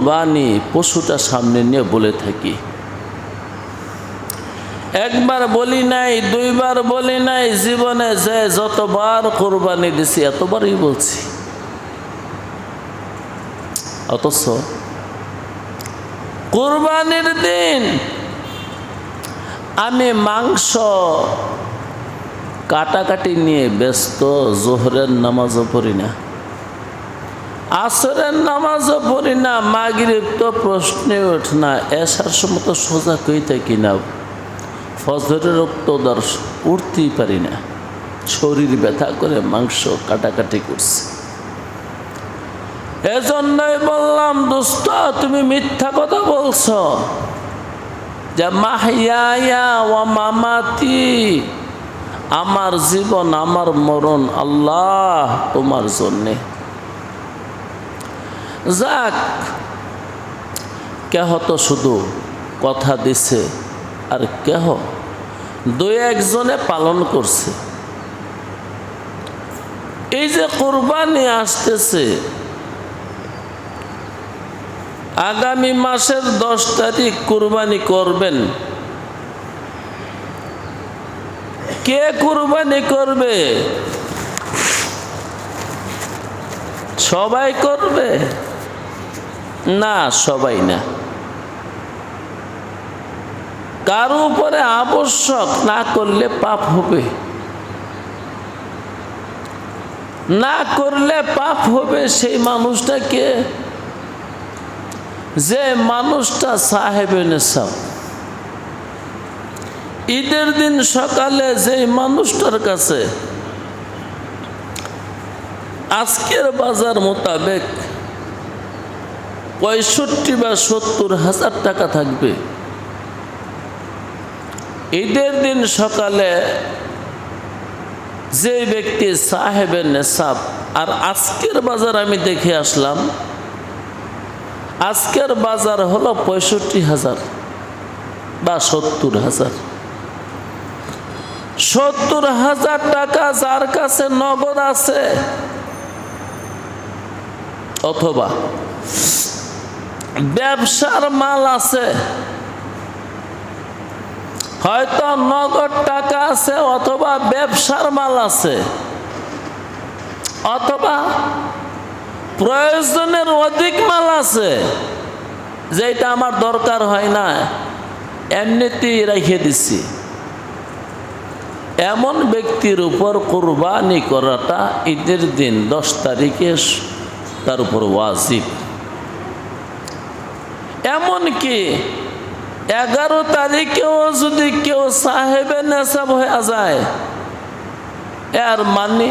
কোরবানি পশুটা সামনে নিয়ে বলে থাকি। একবার বলি নাই, দুইবার বলি নাই, জীবনে যে যতবার কোরবানি দিছি এতবারই বলছি। অথচ কোরবানির দিন আমি মাংস কাটাকাটি নিয়ে ব্যস্ত, জোহরের নামাজও পড়ি না। আসরের নামাজও পড়ি না, মাগরিব তো প্রশ্নে ওঠ না এসার সময় তো সোজা কই থাকি না। ফজরের তো দর্শ উঠতেই পারি না। শরীর ব্যথা করে মাংস কাটাকাটি করছে। এজন্যই বললাম, দোস্ত, তুমি মিথ্যা কথা বলছ। যে মাহিয়া ও মামাতি, আমার জীবন, আমার মরণ আল্লাহ তোমার জন্যে। যাক, কেহ তো শুধু কথা দিছে আর কেহ দুই একজনে পালন করছে। এই যে কোরবানি আসতেছে, আগামী মাসের দশ তারিখ কোরবানি করবেন। কে কোরবানি করবে? সবাই করবে? না, সবাই না। কারও উপরে আবশ্যক না করলে পাপ হবে। না করলে পাপ হবে সেই মানুষটাকে। যে মানুষটা সাহেবে নেশাব ঈদের দিন সকালে যে মানুষটার কাছে আজকের বাজার মোতাবেক পঁয়ষট্টি বা সত্তর হাজার টাকা থাকবে। ঈদের দিন সকালে যে ব্যক্তি সাহেবের নেশাব, আর আজকের বাজার আমি দেখে আসলাম, আজকের বাজার হলো পঁয়ষট্টি হাজার বা সত্তর হাজার। সত্তর হাজার টাকা যার কাছে নগদ আছে, অথবা ব্যবসার মাল আছে। হয়তো নগদ টাকা আছে অথবা ব্যবসার মাল আছে। অথবা প্রয়োজনের অধিক মাল আছে যেটা আমার দরকার হয় না, এমনিতেই রেখে দিছি। এমন ব্যক্তির উপর কোরবানি করাটা ঈদের দিন দশ তারিখে তার উপর ওয়াজিব। এমনকি এগারো তারিখেও যদি কেউ সাহেবে নেশাব হয়ে যায়, এর মানে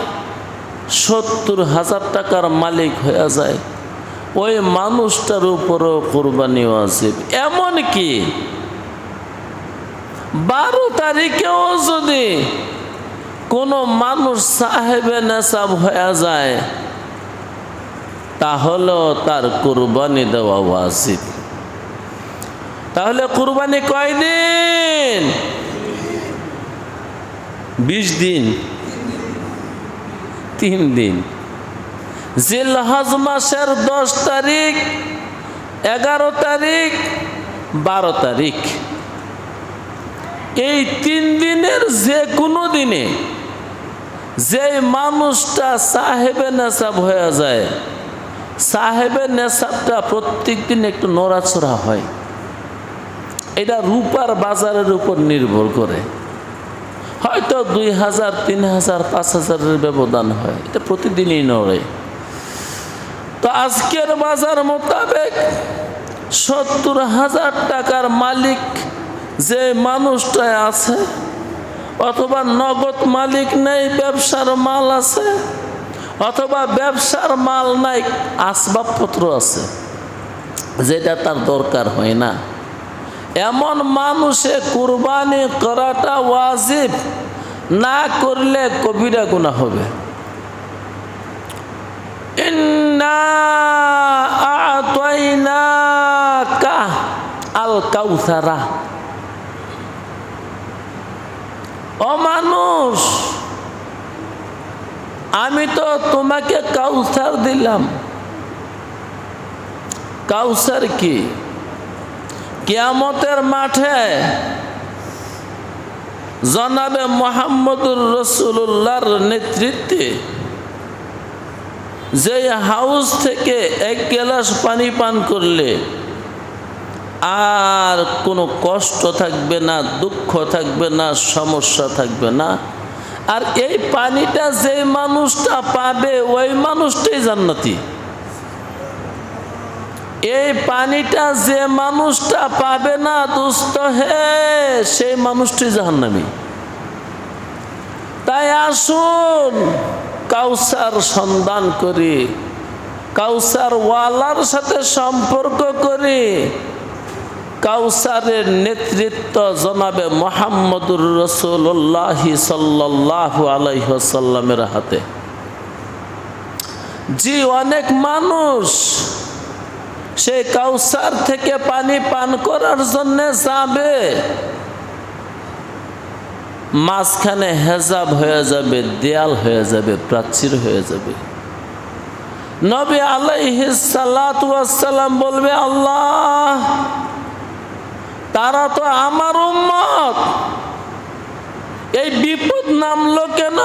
সত্তর হাজার টাকার মালিক হয়ে যায়। ওই মানুষটার উপরও কোরবানি ওয়াজিব। এমনকি বারো তারিখেও যদি কোনো মানুষ সাহেবে নেশাব হয়ে যায়, তাহলেও তার কোরবানি দেওয়া ওয়াজিব। তাহলে কোরবানি কয়দিন? বিশ দিন। তিন দিন। জিলহজ মাসের দশ তারিখ, এগারো তারিখ, বারো তারিখ। এই তিন দিনের যে কোনো দিনে যে মানুষটা সাহেবে নেশাব হয়ে যায়, সাহেবের নেশাবটা প্রত্যেক দিন একটু নড়াচড়া হয়। এটা রূপার বাজারের উপর নির্ভর করে। হয়তো দুই হাজার, তিন হাজার, পাঁচ হাজারের ব্যবধান হয়। এটা প্রতিদিনই নড়ে। তো আজকের বাজার মোতাবেক সত্তর হাজার টাকার মালিক যে মানুষটা আছে, অথবা নগদ মালিক নেই, ব্যবসার মাল আছে, অথবা ব্যবসার মাল নাই, আসবাবপত্র আছে, যেটা তার দরকার হয় না। এমন মানুষে কুরবানি করাটা ওয়াজিব, না করলে কবিরা গুণা হবে। আল কাউসারা ও মানুষ, আমি তো তোমাকে কাউসার দিলাম। কাউসার কি? কিয়ামতের মাঠে জনাবে মোহাম্মদুর রসুল্লাহর নেতৃত্বে যে হাউস থেকে এক গ্লাস পানি পান করলে আর কোনো কষ্ট থাকবে না, দুঃখ থাকবে না, সমস্যা থাকবে না। আর এই পানিটা যে মানুষটা পাবে, ওই মানুষটাই জান্নাতি। এই পানিটা যে মানুষটা পাবে না, দুস্থ হে, সেই মানুষটি জাহান্নামি। তাই আসুন, কাউসার সন্ধান করি কাউসার ওয়ালার সাথে সম্পর্ক করি। কাউসারের নেতৃত্ব জনাবে মোহাম্মদুর রসুল্লাহ সাল্লাহ আলাইসাল্লামের হাতে। জি, অনেক মানুষ সেই কাউসার থেকে পানি পান করার জন্য যাবে। মাঝখানে হেজাব হয়ে যাবে, দেয়াল হয়ে যাবে, প্রাচীর হয়ে যাবে। নবী আলাইহিসালাম বলবে, আল্লাহ, তারা তো আমার উম্মত। এই বিপদ নামলো কেন?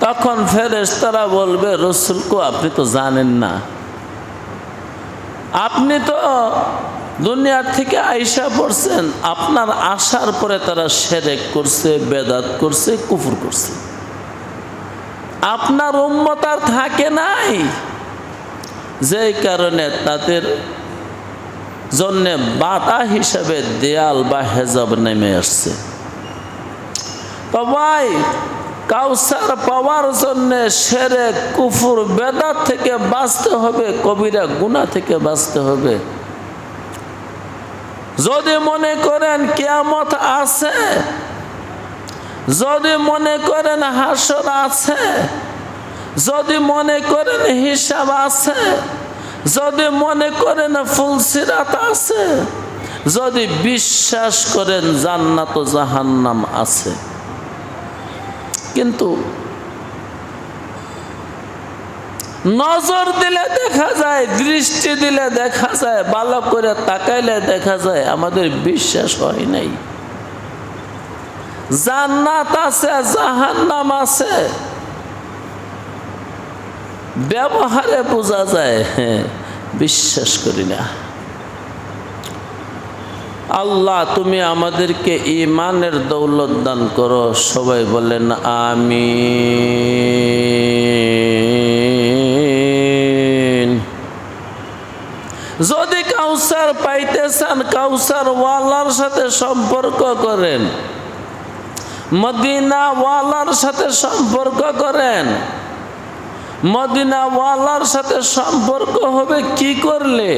তখন ফেরেস তারা বলবে, রসুলকে, আপনি তো জানেন না। আপনি তো দুনিয়ার থেকে আইসা পড়ছেন, আপনার আসার পরে তারা সেরেক করছে, বেদাত করছে, কুফুর করছে। আপনার উম্মত আর থাকে নাই। যেই কারণে তাদের জন্যে বাতা হিসাবে দেয়াল বা হেজাব নেমে আসছে। তো ভাই কাউসার পাওয়ার জন্য সেরে কুফুর বেদাত থেকে বাঁচতে হবে, কবিরা গুণা থেকে বাঁচতে হবে। যদি মনে করেন কেয়ামত আছে, যদি মনে করেন হাসর আছে, যদি মনে করেন হিসাব আছে, যদি মনে করেন ফুলসিরাত আছে, যদি বিশ্বাস করেন জান্নাত জাহান্নাম আছে। কিন্তু নজর দিলে দেখা যায়, দৃষ্টি দিলে দেখা যায়, ভালো করে তাকাইলে দেখা যায় আমাদের বিশ্বাস হয় নাই। জান্নাত আছে, জাহান্নাম আছে। ব্যবহারে বোঝা যায় হ্যাঁ বিশ্বাস করি না। আল্লাহ, তুমি আমাদেরকে ইমানের দৌলত দান করো। সবাই বলেন আমি যদি কাউসার পাইতে চান কাউসার ওয়ালার সাথে সম্পর্ক করেন মদিনা ওয়ালার সাথে সম্পর্ক করেন মদিনা ওয়ালার সাথে সম্পর্ক হবে কি করলে?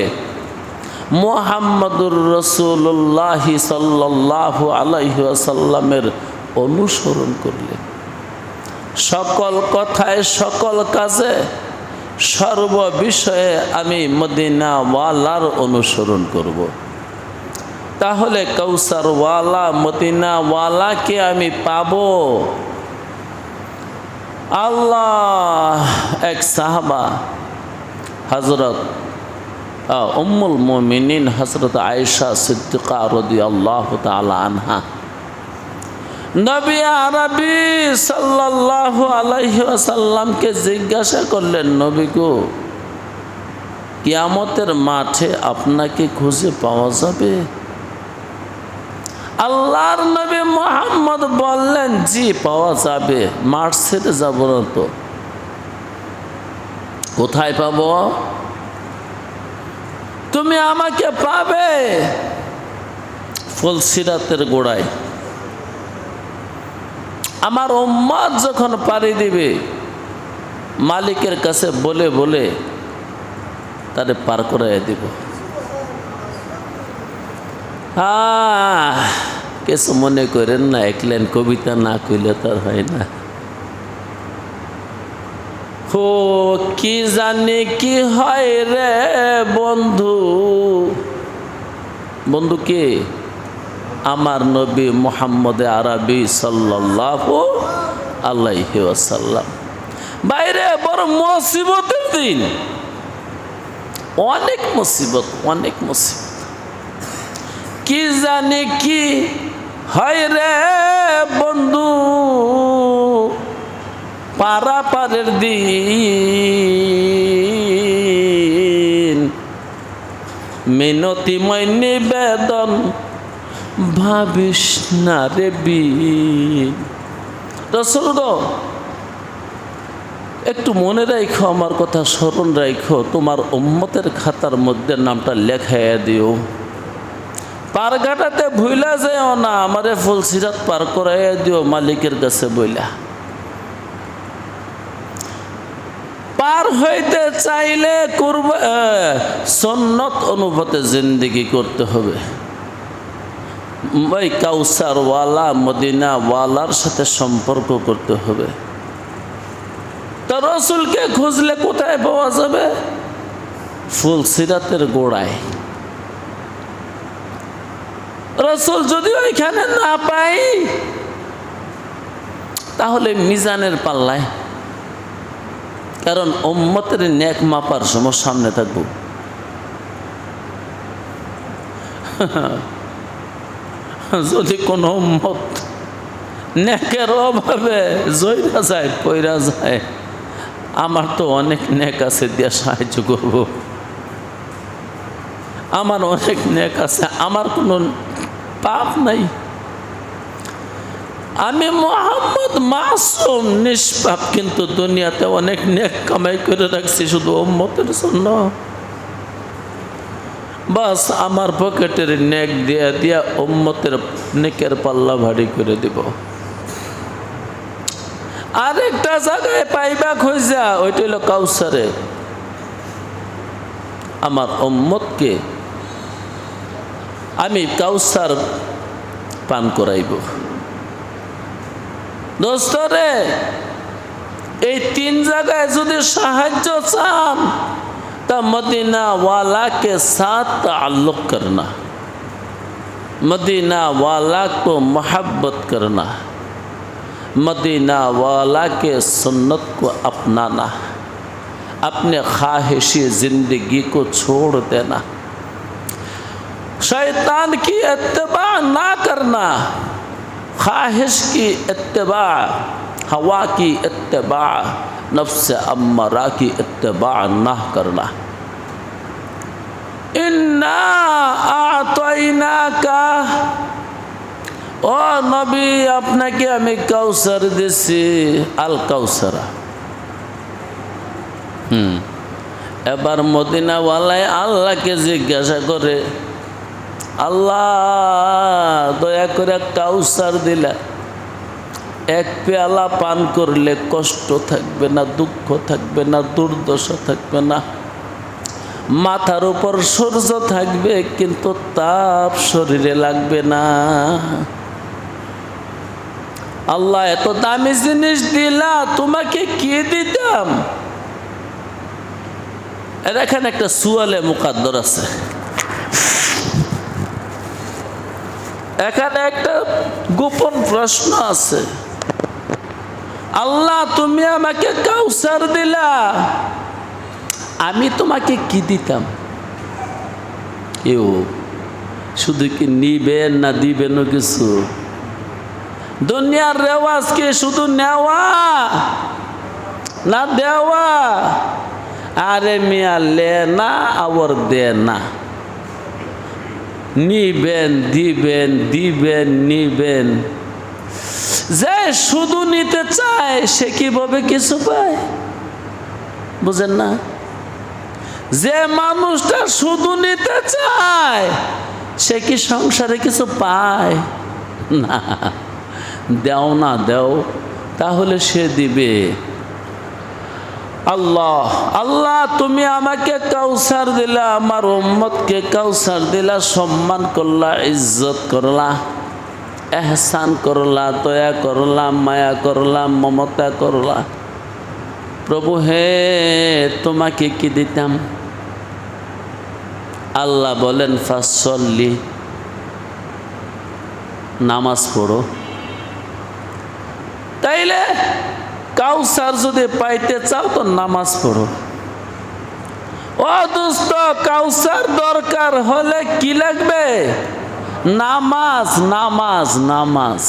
মোহাম্মদুর রসুল্লাহ সাল্লাহ আলাইসাল্লামের অনুসরণ করলে সকল কথায়, সকল কাজে, সর্ব বিষয়ে আমি মদিনা ওয়ালার অনুসরণ করব। তাহলে কৌসার ওয়ালা মদিনা ওয়ালাকে আমি পাব আল্লাহ, এক সাহাবা হজরত উম্মুল মোমিনিন হজরত আয়েশা সিদ্দিকা রদি আল্লাহ আনহা। নবী আরবি সাল্লাল্লাহু আলাইহি ওয়াসাল্লামকে জিজ্ঞাসা করলেন, নবী গো, কিয়ামতের মাঠে আপনাকে খুঁজে পাওয়া যাবে? আল্লাহর নবী মোহাম্মদ বললেন, জি, পাওয়া যাবে, মাঠ ছেড়ে যাব না তো। কোথায় পাব? তুমি আমাকে পাবে। ফুলসিরাতের গোড়ায়। আমার উম্মাদ যখন পাড়ি দিবে মালিকের কাছে বলে বলে তারে পার করাই দিব। আহ, কিছু মনে করেন না এক লাইন কবিতা না কইলে তার হয় না। হো কি জানি কি হয় রে বন্ধু। বন্ধু কে? আমার নবী মোহাম্মদ আরবি সাল্লাল্লাহু আলাইহি ওয়াসাল্লাম। বাইরে বড় মুসিবতের দিন। অনেক মুসিবত অনেক মুসিবত। কি জানি কি হয় রে বন্ধু। পারা পারের দিন মিনতিময় নিবেদন, ভাবিস না রে রসুল একটু মনে রাখো আমার কথা স্মরণ রাখো তোমার উম্মতের খাতার মধ্যে নামটা লেখাইয়া দিও। পার ঘাটাতে ভুইলা যাও না, আমারে ফুলসিরাত পার করাইয়া দিও, মালিকের কাছে বইলা। পার হইতে চাইলে করব সন্নত অনুভূতে জিন্দিগি করতে হবে। ওই কাউসার ওয়ালা মদিনা ওয়ালার সাথে সম্পর্ক করতে হবে। তো রসুলকে খুঁজলে কোথায় পাওয়া যাবে? ফুল ফুলসিরাতের গোড়ায়। রসুল যদি ওইখানে না পাই তাহলে মিজানের পাল্লায় কারণ ওম্মতের ন্যাক মাপার সময় সামনে থাকব। যদি কোনো উম্মত ন্যাকের অভাবে জয়রা যায়, পয়রা যায়, আমার তো অনেক ন্যাক আছে, দিয়ে সাহায্য করব। আমার অনেক ন্যাক আছে, আমার কোনো পাপ নাই। আমি মোহাম্মদ মাসুম, নিষ্পাপ। কিন্তু দুনিয়াতে অনেক নেক কামাই করে রাখছি, শুধু উম্মতের জন্য। বাস আমার পকেটের নেক দিয়া দিয়া উম্মতের নেকের পাল্লা ভারী করে দিব। আরেকটা জায়গায় পাইবা খোঁজা, ওইটা হলো কাউসারে। আমার উম্মতকে আমি কাউসার পান করাইব। দোস্তরে এই তিন জায়গায় যদি সাহায্য চান تو مدینہ والا کے ساتھ تعلق کرنا مدینہ والا کو محبت کرنا مدینہ والا کے سنت کو اپنانا اپنے خواہشی زندگی کو چھوڑ دینا شیطان کی اتباع نہ کرنا ख्वाहिश की इत्तबा हवा की इत्तबा नफ्स अम्मरा की इत्तबा ना करना इन्ना आतइना का ও নবী আপনাকে আমি কাউসার দিছি আল কাউসারা হুম এবার মদিনাওয়ালায় আল্লাহকে জিজ্ঞাসা করে আল্লাহ, দয়া করে কাউসার দিলা। এক পেয়ালা পান করলে কষ্ট থাকবে না, দুঃখ থাকবে না, দুর্দশা থাকবে না। মাথার উপর সূর্য থাকবে, কিন্তু তাপ শরীরে লাগবে না। আল্লাহ, এত দামি জিনিস দিলা, তোমাকে কি দিতাম? এর এখানে একটা সুয়ালে মুকাদ্দর আছে। এখানে একটা গোপন প্রশ্ন আছে। আল্লাহ, তুমি আমাকে কাউসার দিলা। আমি তোমাকে কি দিতাম? কেউ শুধু কি নিবেন না দিবেন কিছু? দুনিয়ার রেওয়াজ কি শুধু নেওয়া না দেওয়া? আরে মিয়া, লে না আবার দে না। নিবেন, দিবেন দিবেন, নিবেন। যে শুধু নিতে চায়, সে কীভাবে কিছু পায়? বুঝেন না? যে মানুষটা শুধু নিতে চায়, সে কি সংসারে কিছু পায়? না। দেও না, দেও। তাহলে সে দিবে। আল্লাহ আল্লাহ, তুমি আমাকে কাউসার দিলা, আমার উম্মতকে কাউসার দিলা, সম্মান করলা, ইজ্জত করলা, এহসান করলা, দয়া করলা, মায়া করলা, মমতা করলা। প্রভু হে, তোমাকে কি দিতাম? আল্লাহ বলেন ফাসল্লি নামাজ পড়ো। তাইলে কাউসার যদি পাইতে চাও তো নামাজ পড়ো। ও দোস্ত কাউসার দরকার হলে কি লাগবে? নামাজ নামাজ নামাজ।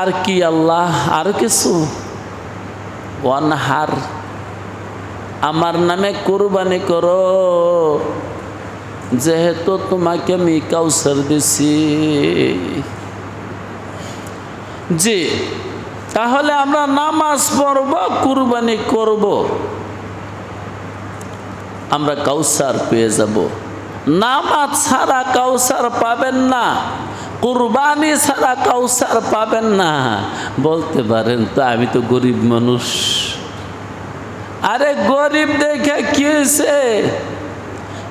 আর কি আল্লাহ, আর কিছু? ওয়ানহার আমার নামে কোরবানি করো। যেহেতু তোমাকে আমি কাউসার দিছি। জি তাহলে আমরা নামাজ পড়ব, কুরবানি করব। আমরা কাউসার পেয়ে যাব। নামাজ ছাড়া কাউসার পাবেন না, কুরবানি ছাড়া কাউসার পাবেন না। বলতে পারেন, তো আমি তো গরিব মানুষ। আরে গরিব দেখে কি হয়েছে?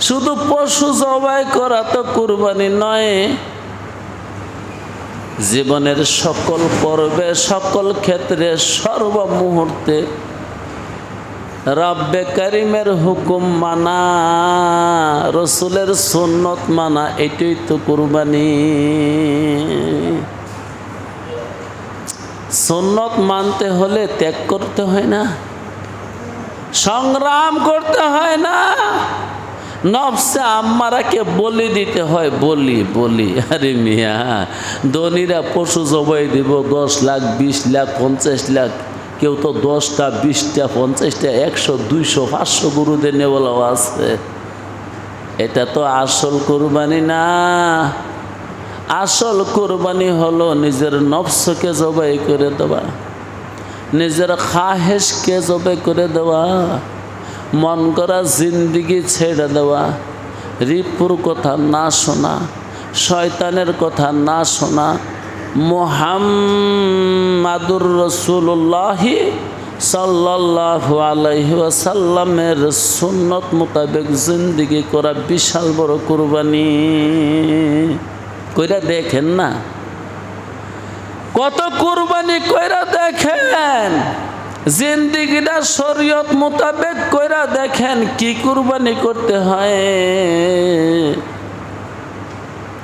শুধু পশু জবাই করা তো কুরবানি নয় জীবনের সকল পর্বে, সকল ক্ষেত্রে সর্ব মুহূর্তে রব্বে করিমের হুকুম মানা, রসুলের সুন্নত মানা, এটাই তো কুরবানি। সুন্নত মানতে হলে ত্যাগ করতে হয় না, সংগ্রাম করতে হয় না। নফসে আম্মারাকে বলি দিতে হয়, বলি বলি। আরে মিয়া, ধনীরা পশু জবাই দিব, দশ লাখ, বিশ লাখ, পঞ্চাশ লাখ, কেউ তো দশটা, বিশটা, পঞ্চাশটা, একশো, দুইশো, পাঁচশো গরুদের নেওয়ালাও আছে। এটা তো আসল কোরবানি না। আসল কোরবানি হলো নিজের নফসকে জবাই করে দেওয়া, নিজের খাহেশকে জবাই করে দেওয়া। মন করা জিন্দিগি ছেড়ে দেওয়া। রিপুর কথা না শোনা, শয়তানের কথা না শোনা। মোহাম্মাদুর রসুল্লাহি সাল্লাল্লাহু আলাইহি ওয়াসাল্লামের সুন্নত মোতাবেক জিন্দিগি করা বিশাল বড় কুরবানি। কইরা দেখেন না। কত কুরবানি কইরা দেখেন। জিন্দিগিটা শরীয়ত মোতাবেক কইরা দেখেন কি কুরবানি করতে হয়।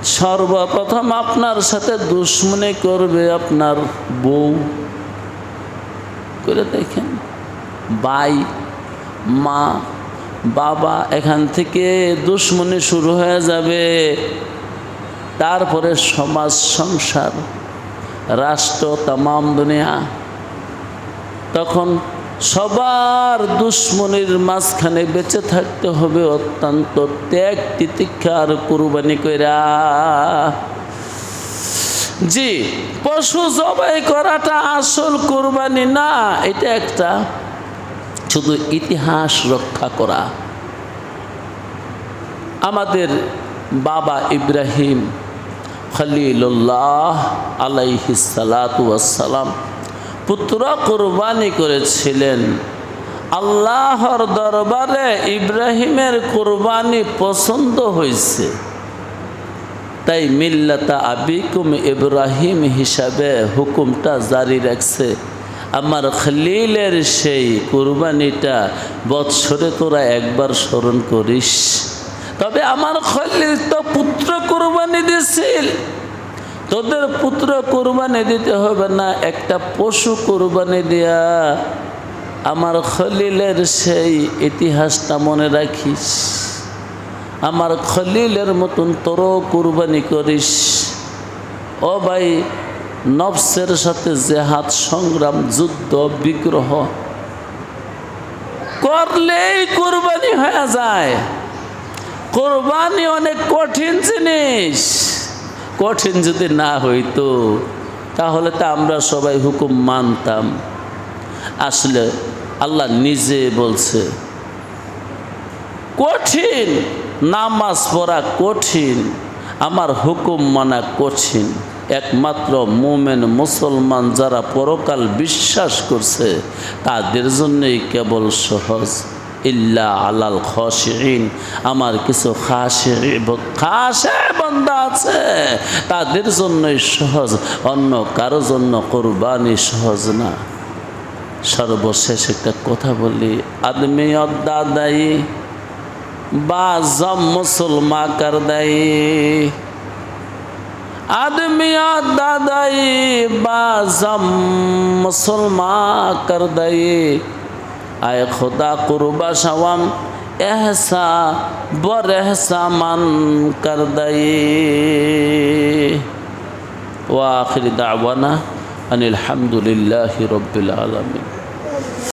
সর্বপ্রথম আপনার সাথে দুশ্মনী করবে আপনার বউ। করে দেখেন, ভাই, মা, বাবা, এখান থেকে দুশ্মনী শুরু হয়ে যাবে। তারপরে সমাজ, সংসার, রাষ্ট্র, তামাম দুনিয়া। তখন সবার দুশ্মনির মাঝখানে বেঁচে থাকতে হবে অত্যন্ত ত্যাগ তিতিক্ষা আর কুরবানি কইরা। জি, পশু জবাই করাটা আসল কুরবানি না, এটা একটা শুধু ইতিহাস রক্ষা করা। আমাদের বাবা ইব্রাহিম খলিলুল্লাহ আলাইহিসালাম পুত্র কোরবানি করেছিলেন। আল্লাহর দরবারে ইব্রাহিমের কোরবানি পছন্দ হয়েছে তাই মিল্লাতা আবিকুম ইব্রাহিম হিসাবে হুকুমটা জারি রাখছে। আমার খলিলের সেই কোরবানিটা বৎসরে তোরা একবার স্মরণ করিস। তবে আমার খলিল তো পুত্র কোরবানি দিয়েছিল তোদের পুত্র কোরবানি দিতে হবে না, একটা পশু কোরবানি দেয়া। আমার খলিলের সেই ইতিহাসটা মনে রাখিস। আমার খলিলের মতন তোরও কোরবানি করিস। ও ভাই, নফসের সাথে জেহাদ, সংগ্রাম, যুদ্ধ, বিগ্রহ করলেই কোরবানি হয়ে যায়। কোরবানি অনেক কঠিন জিনিস। কঠিন যদি না হইতো, তাহলে তো আমরা সবাই হুকুম মানতাম। আসলে আল্লাহ নিজে বলছে, কঠিন, নামাজ পড়া কঠিন, আমার হুকুম মানা কঠিন। একমাত্র মোমেন মুসলমান যারা পরকাল বিশ্বাস করছে, তাদের জন্যই কেবল সহজ। ইল্লা আলাল খসিন আমার কিছু খাসে খাসে বন্ধা আছে তাদের জন্যই সহজ অন্য কারো জন্য কোরবানি সহজ না সর্বশেষ একটা কথা বলি আদমি অদ্দাদায়ী बाजम मुसलमा कर दई आदमी दादाई बाजम मुसलमा कर दई आए खुदा कुर्बा शवम এহসা বর এহসা মান কর দয়ে ওয়াখির দাওয়ানা আনিল হামদুলিল্লাহ রবিল আলমিন